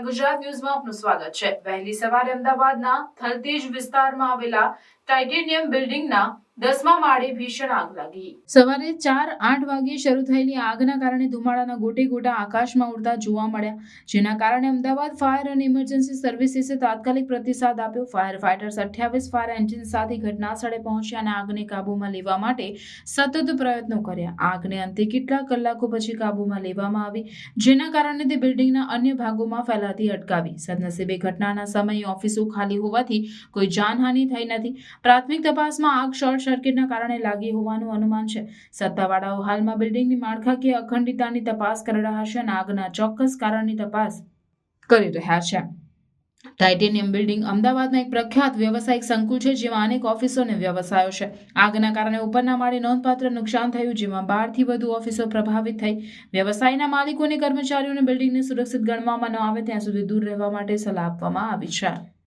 ગુજરાત ન્યૂઝમાં આપનું સ્વાગત છે. વહેલી સવારે અમદાવાદના થલતેજ વિસ્તારમાં આવેલા ટાઇટેનિયમ બિલ્ડિંગના દસમા માળે ભીષણ આગ લાગી. સવારે ચાર આઠ વાગે શરૂ થયેલી આગના કારણે ધુમાડાના ગોટે ગોટા આકાશમાં ઉડતા જોવા મળ્યા, જેના કારણે અમદાવાદ ફાયર અને ઇમરજન્સી સર્વિસીસે તાત્કાલિક પ્રતિસાદ આપ્યો. ફાયર ફાઇટર્સ અઠ્યાવીસ, ફાયર એન્જિન સાથે ઘટના સ્થળે પહોંચ્યા અને આગને કાબૂમાં લેવા માટે સતત પ્રયત્નો કર્યા. આગને અંતે કેટલાક કલાકો પછી કાબૂમાં લેવામાં આવી, જેના કારણે તે બિલ્ડિંગના અન્ય ભાગોમાં ફેલાતી અટકાવી. સદનસીબે ઘટનાના સમયે ઓફિસો ખાલી હોવાથી કોઈ જાનહાનિ થઈ નથી. પ્રાથમિક તપાસમાં આગ શોર્ટ સર્કિટના કારણે લાગી હોવાનું અનુમાન છે. સત્તાવાળાઓ હાલમાં બિલ્ડિંગની માળખાકીય અખંડિતતાની તપાસ કરી રહ્યા છે અને આગના ચોક્કસ કારણની તપાસ કરી રહ્યા છે. ટાઇટેનિયમ બિલ્ડિંગ અમદાવાદમાં એક પ્રખ્યાત વ્યવસાયિક સંકુલ છે, જેમાં અનેક ઓફિસો અને વ્યવસાયો છે. આગના કારણે ઉપરના માળે નોંધપાત્ર નુકસાન થયું, જેમાં બારથી વધુ ઓફિસો પ્રભાવિત થઈ. વ્યવસાયના માલિકો કર્મચારીઓને બિલ્ડિંગને સુરક્ષિત ગણવામાં ન આવે, ત્યાં સુધી દૂર રહેવા માટે સલાહ આપવામાં આવી છે.